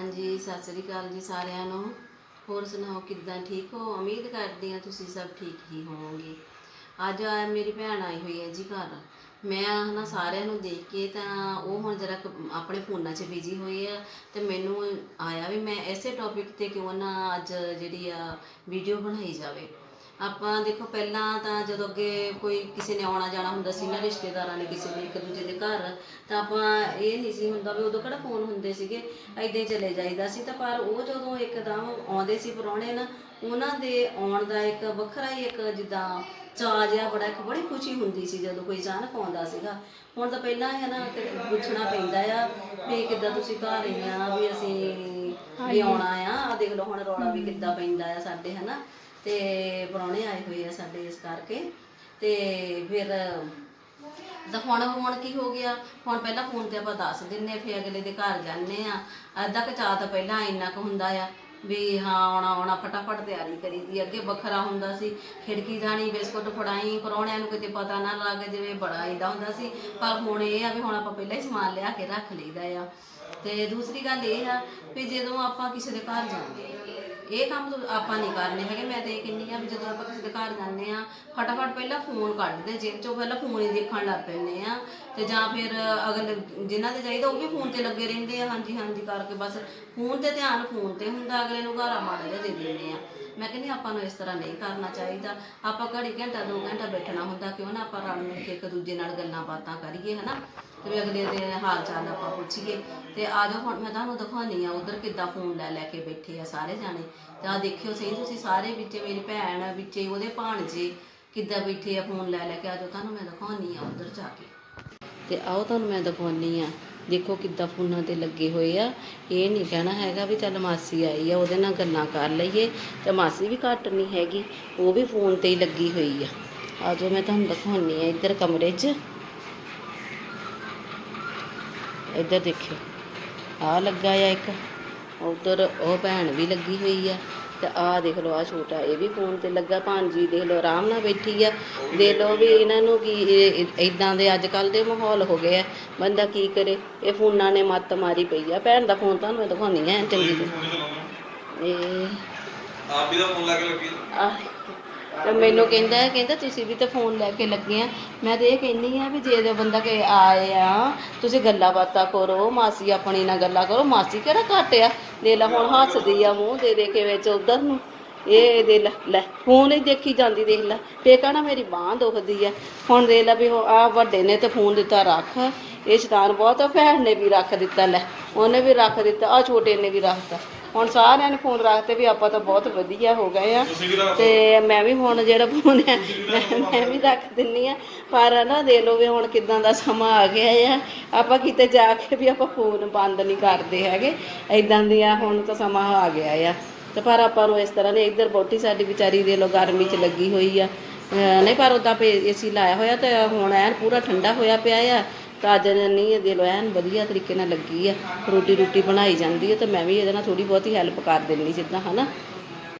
ਹਾਂਜੀ, ਸਤਿ ਸ੍ਰੀ ਅਕਾਲ ਜੀ ਸਾਰਿਆਂ ਨੂੰ। ਹੋਰ ਸੁਣਾਓ, ਕਿੱਦਾਂ ਠੀਕ ਹੋ? ਉਮੀਦ ਕਰਦੀ ਹਾਂ ਤੁਸੀਂ ਸਭ ਠੀਕ ਹੀ ਹੋਵੋਗੇ। ਅੱਜ ਆ ਮੇਰੀ ਭੈਣ ਆਈ ਹੋਈ ਹੈ ਜੀ ਘਰ। ਮੈਂ ਹਨਾ ਸਾਰਿਆਂ ਨੂੰ ਦੇਖ ਕੇ ਤਾਂ ਉਹ ਹੁਣ ਜਰਾ ਆਪਣੇ ਫੋਨਾਂ 'ਚ ਬਿਜ਼ੀ ਹੋਏ ਆ ਤੇ ਮੈਨੂੰ ਆਇਆ ਵੀ ਮੈਂ ਐਸੇ ਟੌਪਿਕ ਤੇ ਕਿਉਂ ਨਾ ਅੱਜ ਜਿਹੜੀ ਆ ਵੀਡੀਓ ਬਣਾਈ ਜਾਵੇ। ਆਪਾਂ ਦੇਖੋ ਪਹਿਲਾਂ ਤਾਂ ਜਦੋਂ ਅੱਗੇ ਕੋਈ ਕਿਸੇ ਨੇ ਆਉਣਾ ਜਾਣਾ ਹੁੰਦਾ ਸੀ ਨਾ ਰਿਸ਼ਤੇਦਾਰਾਂ ਨੇ ਕਿਸੇ ਨੇ ਇੱਕ ਦੂਜੇ ਦੇ ਘਰ ਤਾਂ ਆਪਾਂ ਇਹ ਨਹੀਂ ਸੀ ਹੁੰਦਾ ਵੀ ਉਦੋਂ ਕਿਹੜਾ ਫੋਨ ਹੁੰਦੇ ਸੀਗੇ ਐਦਾਂ ਹੀ ਚਲੇ ਜਾਈਦਾ ਸੀ। ਤਾਂ ਪਰ ਉਹ ਜਦੋਂ ਇੱਕਦਮ ਆਉਂਦੇ ਸੀ ਪਰੌਣੇ ਨਾ ਉਹਨਾਂ ਦੇ ਆਉਣ ਦਾ ਇੱਕ ਵੱਖਰਾ ਹੀ ਇੱਕ ਜਿੱਦਾਂ ਚਾਅ ਜਿਹਾ ਬੜਾ ਇੱਕ ਬੜੀ ਖੁਸ਼ੀ ਹੁੰਦੀ ਸੀ ਜਦੋਂ ਕੋਈ ਅਚਾਨਕ ਆਉਂਦਾ ਸੀਗਾ। ਹੁਣ ਤਾਂ ਪਹਿਲਾਂ ਹੈ ਨਾ ਪੁੱਛਣਾ ਪੈਂਦਾ ਆ ਵੀ ਕਿੱਦਾਂ ਤੁਸੀਂ ਘਰ ਆਈਆਂ ਵੀ ਅਸੀਂ ਵੀ ਆਉਣਾ ਆ। ਆ ਦੇਖ ਲਓ ਹੁਣ ਰੌਲਾ ਵੀ ਕਿੱਦਾਂ ਪੈਂਦਾ ਆ ਸਾਡੇ ਹਨਾ? ਤੇ ਪ੍ਰਾਹੁਣੇ ਆਏ ਹੋਏ ਆ ਸਾਡੇ ਇਸ ਕਰਕੇ। ਤੇ ਫਿਰ ਤਾਂ ਹੁਣ ਹੁਣ ਕੀ ਹੋ ਗਿਆ? ਹੁਣ ਪਹਿਲਾਂ ਫੋਨ ਤੇ ਆਪਾਂ ਦੱਸ ਦਿੰਨੇ ਫਿਰ ਅਗਲੇ ਦੇ ਘਰ ਜਾਂਦੇ ਆ। ਅੱਧਾ ਕੁ ਚਾਹ ਤਾਂ ਪਹਿਲਾਂ ਇੰਨਾ ਕੁ ਹੁੰਦਾ ਆ ਵੀ ਹਾਂ, ਆਉਣਾ ਆਉਣਾ, ਫਟਾਫਟ ਤਿਆਰੀ ਕਰੀ ਦੀ। ਅੱਗੇ ਵੱਖਰਾ ਹੁੰਦਾ ਸੀ, ਖਿੜਕੀ ਜਾਣੀ, ਬਿਸਕੁਟ ਫੜਾਈ, ਪਰੌਣਿਆਂ ਨੂੰ ਕਿਤੇ ਪਤਾ ਨਾ ਲੱਗ ਜਿਵੇਂ, ਬੜਾ ਇਦਾਂ ਹੁੰਦਾ ਸੀ। ਪਰ ਹੁਣ ਇਹ ਆ ਵੀ ਹੁਣ ਆਪਾਂ ਪਹਿਲਾਂ ਹੀ ਸਮਾਨ ਲਿਆ ਕੇ ਰੱਖ ਲਈਦਾ ਆ। ਤੇ ਦੂਸਰੀ ਗੱਲ ਇਹ ਆ ਵੀ ਜਦੋਂ ਆਪਾਂ ਕਿਸੇ ਦੇ ਘਰ ਜਾਂਦੇ ਇਹ ਕੰਮ ਤਾਂ ਆਪਾਂ ਨਹੀਂ ਕਰਨੇ ਹੈਗੇ। ਮੈਂ ਤੇ ਇਹ ਕਹਿੰਦੀ ਆ ਵੀ ਜਦੋਂ ਆਪਾਂ ਕਿਸੇ ਦੇ ਘਰ ਜਾਂਦੇ ਆ ਫਟਾਫਟ ਪਹਿਲਾਂ ਫੋਨ ਕੱਢਦੇ ਜੇਬ ਚੋਂ ਪਹਿਲਾਂ ਫੋਨ ਹੀ ਦੇਖਣ ਲੱਗ ਪੈਂਦੇ ਆ ਤੇ ਜਾਂ ਫਿਰ ਅਗਲੇ ਜਿਨ੍ਹਾਂ ਦੇ ਚਾਹੀਦਾ ਉਹ ਵੀ ਫੋਨ ਤੇ ਲੱਗੇ ਰਹਿੰਦੇ ਆ। ਹਾਂਜੀ ਹਾਂਜੀ, ਕਰਕੇ ਬਸ ਫੋਨ ਤੇ ਧਿਆਨ ਫੋਨ ਤੇ ਹੁੰਦਾ, ਅਗਲੇ ਨੂੰ ਘਾਰਾ ਮਾੜਾ ਜਿਹਾ ਦੇ ਦਿੰਦੇ ਆ ਮੈਂ ਕਹਿੰਦੀ ਆਪਾਂ ਨੂੰ ਇਸ ਤਰ੍ਹਾਂ ਨਹੀਂ ਕਰਨਾ ਚਾਹੀਦਾ। ਆਪਾਂ ਘੜੀ ਘੰਟਾ, ਦੋ ਘੰਟਾ ਬੈਠਣਾ ਹੁੰਦਾ, ਕਿਉਂ ਨਾ ਆਪਾਂ ਰਲ ਮਿਲ ਕੇ ਇੱਕ ਦੂਜੇ ਨਾਲ ਗੱਲਾਂ ਬਾਤਾਂ ਕਰੀਏ, ਹਨਾ? ਤੇ ਵੀ ਅਗਲੇ ਦੇ ਹਾਲ ਚਾਲ ਆਪਾਂ ਪੁੱਛੀਏ। ਤੇ ਆ ਜਾਓ ਹੁਣ, ਮੈਂ ਤੁਹਾਨੂੰ ਦਿਖਾਉਣੀ ਆ ਉਧਰ ਕਿੱਦਾਂ ਫੋਨ ਲੈ ਲੈ ਕੇ ਬੈਠੇ ਆ ਸਾਰੇ ਜਾਣੇ। ਤੇ ਆ ਦੇਖਿਓ ਸਹੀ, ਤੁਸੀਂ ਸਾਰੇ ਵਿੱਚ, ਮੇਰੀ ਭੈਣ ਵਿੱਚ, ਉਹਦੇ ਭਾਣਜੇ ਕਿੱਦਾਂ ਬੈਠੇ ਆ ਫੋਨ ਲੈ ਲੈ ਕੇ ਆ ਜਾਓ। ਤੁਹਾਨੂੰ ਮੈਂ ਦਿਖਾਉਣੀ ਆ ਉਧਰ ਜਾ ਕੇ। ਤੇ ਆਓ, ਤੁਹਾਨੂੰ ਮੈਂ ਦਿਖਾਉਣੀ ਆ ਦੇਖੋ ਕਿੱਦਾਂ ਫੋਨਾਂ ਤੇ ਲੱਗੇ ਹੋਏ ਆ। ਇਹ ਨਹੀਂ ਕਹਿਣਾ ਹੈਗਾ ਵੀ ਚੱਲ ਮਾਸੀ ਆਈ ਆ, ਉਹਦੇ ਨਾਲ ਗੱਲਾਂ ਕਰ ਲਈਏ। ਤੇ ਮਾਸੀ ਵੀ ਘੱਟ ਨਹੀਂ ਹੈਗੀ, ਉਹ ਵੀ ਫੋਨ ਤੇ ਹੀ ਲੱਗੀ ਹੋਈ ਆ। ਆ ਮੈਂ ਤੁਹਾਨੂੰ ਦਿਖਾਉਣੀ ਆ ਇੱਧਰ ਕਮਰੇ 'ਚ। ਇੱਧਰ ਦੇਖਿਓ ਆ ਲੱਗਾ ਆ ਇੱਕ, ਉਧਰ ਉਹ ਭੈਣ ਵੀ ਲੱਗੀ ਹੋਈ ਆ। ਤੇ ਆ ਦੇਖ ਲਓ ਆ ਛੋਟਾ ਇਹ ਵੀ ਫੋਨ ਤੇ ਲੱਗਾ। ਭਾਂਜੀ ਦੇਖ ਲਓ ਆਰਾਮ ਨਾਲ ਬੈਠੀ ਆ। ਦੇਖ ਲਓ ਵੀ ਇਹਨਾਂ ਨੂੰ ਕੀ ਇਦਾਂ ਦੇ ਅੱਜ ਕੱਲ ਦੇ ਮਾਹੌਲ ਹੋ ਗਏ ਆ। ਬੰਦਾ ਕੀ ਕਰੇ? ਇਹ ਫੋਨਾਂ ਨੇ ਮੱਤ ਮਾਰੀ ਪਈ ਆ। ਭੈਣ ਦਾ ਫੋਨ ਤੁਹਾਨੂੰ ਮੈਂ ਦਿਖਾਉਣੀ ਆ ਚੰਗੀ ਤਰ੍ਹਾਂ। ਇਹ ਆਪ ਵੀ ਤਾਂ ਫੋਨ ਲਾ ਕੇ ਲੱਗੀ ਆਹ, ਤੇ ਮੈਨੂੰ ਕਹਿੰਦਾ ਕਹਿੰਦਾ ਤੁਸੀਂ ਵੀ ਤਾਂ ਫੋਨ ਲੈ ਕੇ ਲੱਗੇ ਆ। ਮੈਂ ਤੇ ਇਹ ਕਹਿੰਨੀ ਆ ਵੀ ਜੇ ਦੇ ਬੰਦਾ ਕਿ ਆਏ ਆ, ਤੁਸੀਂ ਗੱਲਾਂ ਬਾਤਾਂ ਕਰੋ, ਮਾਸੀ ਆਪਣੀ ਨਾਲ ਗੱਲਾਂ ਕਰੋ। ਮਾਸੀ ਕਿਹੜਾ ਘੱਟ ਆ? ਦੇ ਲੈ, ਹੁਣ ਹੱਸਦੀ ਆ ਮੂੰਹ ਦੇ ਦੇ ਕੇ ਵਿੱਚ ਉਧਰ ਨੂੰ। ਇਹ ਦੇ ਲੈ ਲੈ ਫੋਨ ਹੀ ਦੇਖੀ ਜਾਂਦੀ, ਦੇਖ ਲੈ। ਫੇ ਕਹਣਾ ਮੇਰੀ ਬਾਹ ਦੁਖਦੀ ਆ। ਹੁਣ ਦੇ ਲੈ ਵੀ ਆ ਵੱਡੇ ਨੇ ਤੇ ਫੋਨ ਦਿੱਤਾ ਰੱਖ। ਇਹ ਸ਼ੈਤਾਨ ਬਹੁਤ ਆ, ਭੈਣ ਨੇ ਵੀ ਰੱਖ ਦਿੱਤਾ, ਲੈ। ਉਹਨੇ ਵੀ ਰੱਖ ਦਿੱਤਾ ਆ ਛੋਟੇ ਨੇ ਵੀ ਰੱਖਤਾ ਹੁਣ ਸਾਰਿਆਂ ਨੇ ਫੋਨ ਰੱਖਤੇ ਵੀ ਆਪਾਂ ਤਾਂ ਬਹੁਤ ਵਧੀਆ ਹੋ ਗਏ ਆ। ਤਾਂ ਮੈਂ ਵੀ ਹੁਣ ਜਿਹੜਾ ਫੋਨ ਹੈ ਮੈਂ ਵੀ ਰੱਖ ਦਿੰਨੀ ਆ। ਪਰ ਨਾ ਦੇ ਲੋ ਵੀ ਹੁਣ ਕਿਦਾਂ ਦਾ ਸਮਾਂ ਆ ਗਿਆ ਆ। ਆਪਾਂ ਕਿਤੇ ਜਾ ਕੇ ਵੀ ਆਪਾਂ ਫੋਨ ਬੰਦ ਨਹੀਂ ਕਰਦੇ ਹੈਗੇ। ਐਦਾਂ ਦੀਆਂ ਹੁਣ ਤਾਂ ਸਮਾਂ ਆ ਗਿਆ ਆ। ਤੇ ਪਰ ਆਪਾਂ ਨੂੰ ਇਸ ਤਰ੍ਹਾਂ ਨੇ ਇੱਧਰ ਬੋਟੀ ਸਾਡੀ ਵਿਚਾਰੀ ਦੇ ਲੋ ਗਰਮੀ 'ਚ ਲੱਗੀ ਹੋਈ ਆ। ਨਹੀਂ ਪਰ ਉਦਾਂ ਪੇ ਏਸੀ ਲਾਇਆ ਹੋਇਆ ਤੇ ਹੁਣ ਐਨ ਪੂਰਾ ਠੰਡਾ ਹੋਇਆ ਪਿਆ ਆ। ਤਾਂ ਅੱਜ ਨਹੀਂ ਦੇ ਐਨ ਵਧੀਆ ਤਰੀਕੇ ਨਾਲ ਲੱਗੀ ਆ। ਰੋਟੀ ਰੋਟੀ ਬਣਾਈ ਜਾਂਦੀ ਹੈ ਤਾਂ ਮੈਂ ਵੀ ਇਹਦੇ ਨਾਲ ਥੋੜੀ ਬਹੁਤੀ ਹੈਲਪ ਕਰ ਦਿੰਦੀ ਜਿੱਦਾਂ, ਹਨਾ?